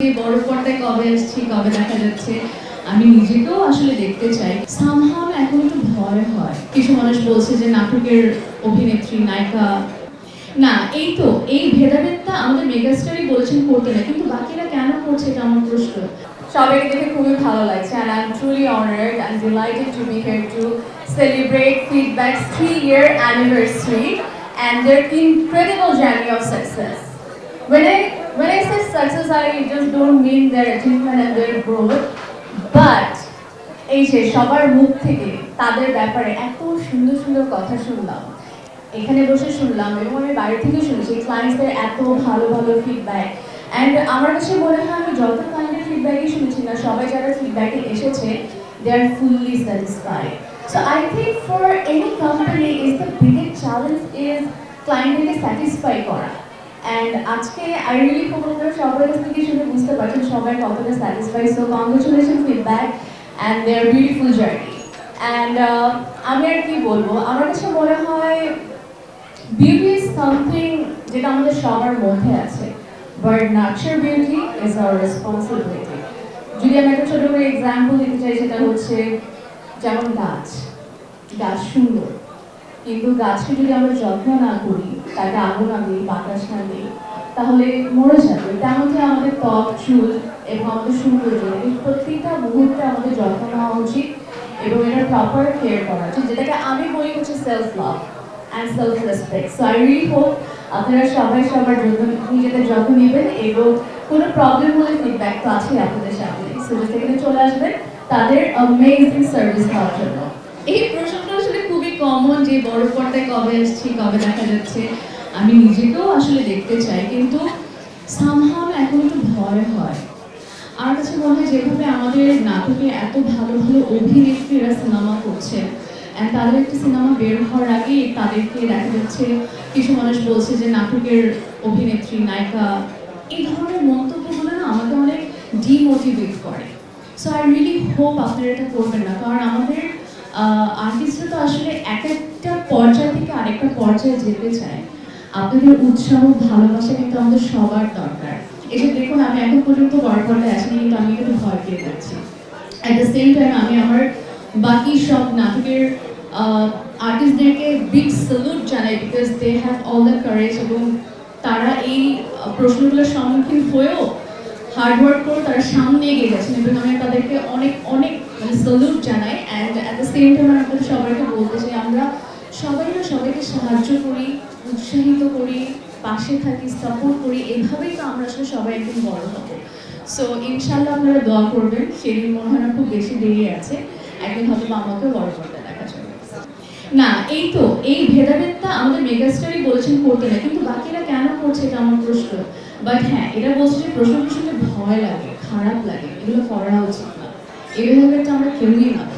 বড় পর্দায় কবে আসছি কবে দেখা যাচ্ছে, আমি নিজেকেও আসলে দেখতে চাই। সামহাও এখন একটু ভয় হয়। কিছু মানুষ বলছে যে নাটকের অভিনেত্রী, নায়িকা। না, এই তো, এই ভেদাভেদটা আমাদের মেগাস্টারই বলেছেন করতে না, কিন্তু বাকিরা কেন করছে এটা আমার প্রশ্ন। সবাইকে দেখে খুবই ভালো লাগছে, and I'm truly honored and delighted to be here to celebrate Feedback's three-year anniversary and their incredible journey of success. When I when I say success, I just don't mean their achievement and their growth, but এই যে সবার মুখ থেকে তাদের ব্যাপারে এত সুন্দর সুন্দর কথা শুনলাম এখানে বসে শুনলাম এবং আমি বাড়ি থেকে শুনেছি ক্লায়েন্টসদের এত ভালো ভালো ফিডব্যাক অ্যান্ড আমার কাছে মনে হয় আমি যত ক্লায়েন্টের ফিডব্যাকই শুনেছি না সবাই যারা ফিডব্যাকে এসেছে they are fully satisfied so I think for any company is the biggest challenge is ক্লায়েন্টকে স্যাটিসফাই করা। অ্যান্ড আজকে আই রিয়েলি খুব আপনারা সবার কাছ থেকে শুনে বুঝতে পারছেন, সবাই কতটা satisfy so congratulation feedback and their beautiful journey and আমি আর কি বলব, আমার কাছে মনে হয় বিউটি ইজ সামথিং যেটা আমাদের সবার মধ্যে আছে। But nature beauty is our responsibility যদি আমি একটা ছোট করে এক্সাম্পল দিতে চাই, সেটা হচ্ছে যেমন গাছ। গাছ সুন্দর। কিন্তু গাছকে যদি আমরা যত্ন না করি তাকে আগুন না দিই বাতাস না দিই তাহলে মরে যাবে। তেমন যে আমাদের ত্বক, চুল এবং আমাদের সৌন্দর্য, এই প্রত্যেকটা মুহূর্তে আমাদের যত্ন নেওয়া উচিত এবং এটা প্রপার কেয়ার করা উচিত, যেটাকে আমি বলি হচ্ছে self love and self respect so I really hope আপনারা সবাই সবার যত্ন নিজেদের যত্ন নেবেন এবং কোনো প্রবলেম হলে ফিডব্যাক তো আছেই আপনাদের সামনে। সো যেখানে চলে আসবেন, তাদের অ্যামেজিং সার্ভিস পাওয়ার জন্য। এই খুবই কমন যে বড় পর্দায় কবে আসছি কবে দেখা যাচ্ছে, আমি নিজেকেও আসলে দেখতে চাই, কিন্তু সামহাও এখন একটু ভয় হয়। আমার কাছে মনে হয় যেভাবে আমাদের নাটকে এত ভালো ভালো অভিনেত্রীরা সিনেমা করছে তাদের একটি সিনেমা বের হওয়ার আগেই তাদেরকে দেখা যাচ্ছে, কিছু মানুষ বলছে যে নাটকের অভিনেত্রী, নায়িকা, এই ধরনের মন্তব্যগুলো না আমাকে অনেক ডিমোটিভেট করে। সো আই রিয়েলি হোপ আপনারা এটা করবেন না, কারণ আমাদের আর্টিস্টরা তো আসলে এক একটা পর্যায় থেকে আরেকটা পর্যায়ে যেতে চায়। আপনাদের উৎসাহ, ভালোবাসা কিন্তু আমাদের সবার দরকার। এই দেখুন, আমি এখন পর্যন্ত বড় পর্দায় আসিনি, কিন্তু আমি কিন্তু ভয় পেয়ে যাচ্ছি। অ্যাট দ্য সেম টাইম আমি আমার বাকি সব নাটকের আর্টিস্টদেরকে বিগ স্যালুট জানাই because they have all the courage এবং তারা এই প্রশ্নগুলোর সম্মুখীন হয়েও হার্ড ওয়ার্ক করে তারা সামনে এগিয়ে গেছেন এবং আমি তাদেরকে অনেক অনেক মানে স্যালুট জানাই and at the same time আপনাদের সবাইকে বলতে চাই আমরা সবাই না সবাইকে সাহায্য করি, উৎসাহিত করি, পাশে থাকি সাপোর্ট করি, এভাবেই তো আমরা আসলে সবাই একদিন বড় হব। সো ইনশাল্লাহ আপনারা দোয়া করবেন, সেদিন মনে হয় খুব বেশি দেরি আছে, একদিন হয়তো আমাকেও বড় করতে দেখা যাবে। না, এই তো, এই ভেদাভেদটা আমাদের মেগাস্টারই বলেছেন করতে না, কিন্তু বাকিরা কেন করছে এটা আমার প্রশ্ন। বাট হ্যাঁ এরা বলছে যে প্রশ্ন শুনলে ভয় লাগে, খারাপ লাগে, এগুলো করা উচিত। না এই ভেদাভেদটা আমরা কেউই না